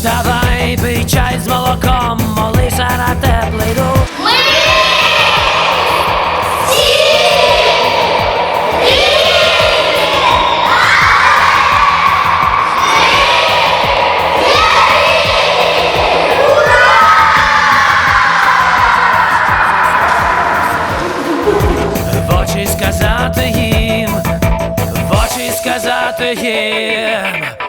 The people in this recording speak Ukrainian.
Вставай, пий чай з молоком, молися на теплий дух. В сказати їм, в очі сказати їм.